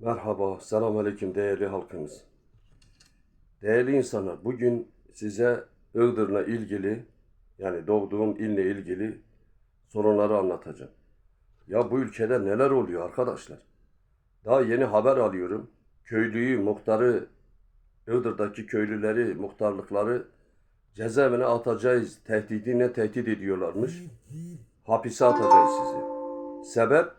Merhaba, selamünaleyküm değerli halkımız. Değerli insanlar, bugün size Iğdır'la ilgili, yani doğduğum ille ilgili sorunları anlatacağım. Ya bu ülkede neler oluyor arkadaşlar? Daha yeni haber alıyorum. Köylüyü, muhtarı, Iğdır'daki köylüleri, muhtarlıkları cezaevine atacağız tehdidine tehdit ediyorlarmış. Hapise atacağız sizi. Sebep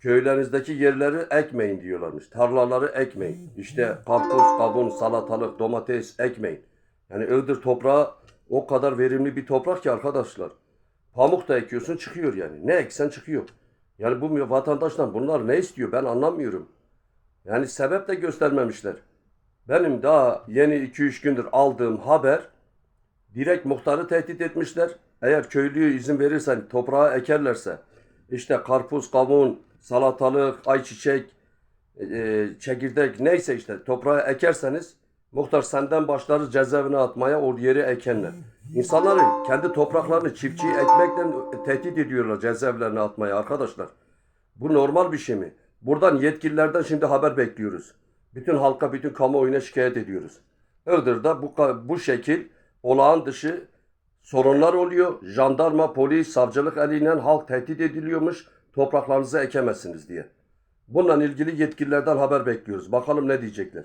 köylerinizdeki yerleri ekmeyin diyorlarmış. Tarlaları ekmeyin. İşte karpuz, kavun, salatalık, domates ekmeyin. Yani Iğdır toprağı o kadar verimli bir toprak ki arkadaşlar. Pamuk da ekiyorsun çıkıyor yani. Ne eksen çıkıyor. Yani bu vatandaşlar bunlar ne istiyor ben anlamıyorum. Yani sebep de göstermemişler. Benim daha yeni 2-3 gündür aldığım haber direkt muhtarı tehdit etmişler. Eğer köylüye izin verirsen toprağa ekerlerse işte karpuz, kavun, salatalık, ayçiçek, e, çekirdek neyse işte toprağa ekerseniz muhtar senden başları cezaevine atmaya o yeri ekenler. İnsanları kendi topraklarını çiftçiyi ekmekle tehdit ediyorlar cezaevlerine atmaya arkadaşlar. Bu normal bir şey mi? Buradan yetkililerden şimdi haber bekliyoruz. Bütün halka, bütün kamuoyuna şikayet ediyoruz. Iğdır'da bu, bu şekil olağan dışı sorunlar oluyor. Jandarma, polis, savcılık eliyle halk tehdit ediliyormuş. Topraklarınızı ekemezsiniz diye. Bununla ilgili yetkililerden haber bekliyoruz. Bakalım ne diyecekler.